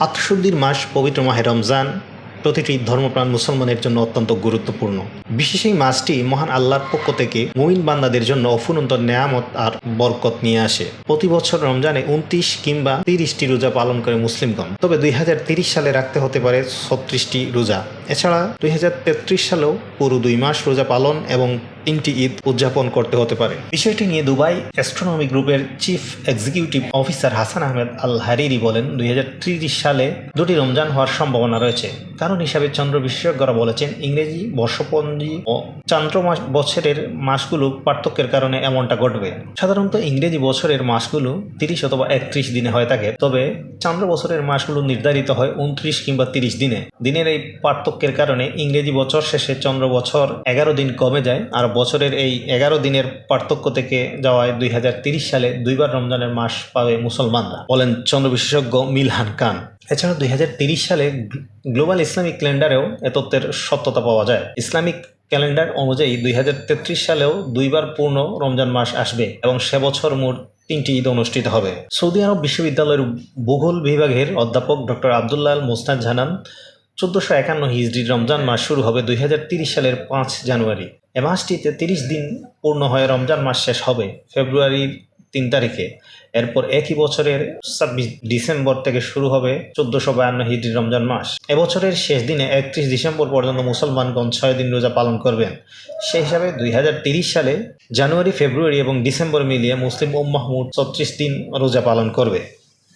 আত্মশুদ্ধির মাস পবিত্র মাহে রমজান প্রতিটি ধর্মপ্রাণ মুসলমানের জন্য অত্যন্ত গুরুত্বপূর্ণ। বিশেষ এই মাসটি মহান আল্লাহর পক্ষ থেকে মুমিন বান্দাদের জন্য অফুরন্ত নেয়ামত আর বরকত নিয়ে আসে। প্রতি বছর রমজানে উনত্রিশ কিংবা তিরিশটি রোজা পালন করে মুসলিমগণ। তবে দুই সালে রাখতে হতে পারে ছত্রিশটি রোজা। এছাড়া দুই হাজার তেত্রিশ সালেও পুরো দুই মাস রোজা পালন এবং তিনটি ঈদ উদযাপন করতে হতে পারে। বিষয়টি নিয়ে দুবাই অ্যাস্ট্রোনমি গ্রুপের chief executive officer Hasan Ahmed Al Hariri বলেন, দুই সালে দুটি রমজান হওয়ার সম্ভাবনা রয়েছে। কারণ হিসাবে চন্দ্র বিশেষজ্ঞরা বলেছেন, ইংরেজি, বর্ষপঞ্জি ও চন্দ্র মাস বছরের মাসগুলো পার্থক্যের কারণে এমনটা ঘটবে। সাধারণত ইংরেজি বছরের মাসগুলো তিরিশ অথবা একত্রিশ দিনে হয়ে থাকে। তবে চন্দ্র বছরের মাসগুলো নির্ধারিত হয় উনত্রিশ কিংবা তিরিশ দিনে। দিনের এই পার্থক্যের কারণে ইংরেজি বছর শেষে চন্দ্র বছর এগারো দিন কমে যায় আর বছরের এই এগারো দিনের পার্থক্য থেকে যাওয়ায় দুই সালে দুইবার রমজানের মাস পাবে মুসলমানরা, বলেন চন্দ্র বিশেষজ্ঞ মিলহান খান। এছাড়া দুই সালে গ্লোবাল ইসলামিক ক্যালেন্ডারেও এ তত্ত্বের সত্যতা পাওয়া যায়। ইসলামিক ক্যালেন্ডার অনুযায়ী দুই হাজার তেত্রিশ সালেও দুইবার পূর্ণ রমজান মাস আসবে এবং সে বছর মোট তিনটি ঈদ অনুষ্ঠিত হবে। সৌদি আরব বিশ্ববিদ্যালয়ের ভূগোল বিভাগের অধ্যাপক ডক্টর আবদুল্লাহ মোস্তাদ জানান, চোদ্দোশো একান্ন হিজড়ি রমজান মাস শুরু হবে দুই সালের পাঁচ জানুয়ারি। এ মাসটিতে তিরিশ দিন পূর্ণ হয়ে রমজান মাস শেষ হবে, ফেব্রুয়ারির তিন তারিখে। এরপর একই বছরের ছাব্বিশ ডিসেম্বর থেকে শুরু হবে চোদ্দশো বায়ান্ন হিজড়ি রমজান মাস। এবছরের শেষ দিনে একত্রিশ ডিসেম্বর পর্যন্ত মুসলমানগণ ছয় দিন রোজা পালন করবেন। সেই হিসাবে দুই সালে জানুয়ারি, ফেব্রুয়ারি এবং ডিসেম্বর মিলিয়ে মুসলিম উম্মাহমুদ ছত্রিশ দিন রোজা পালন করবে।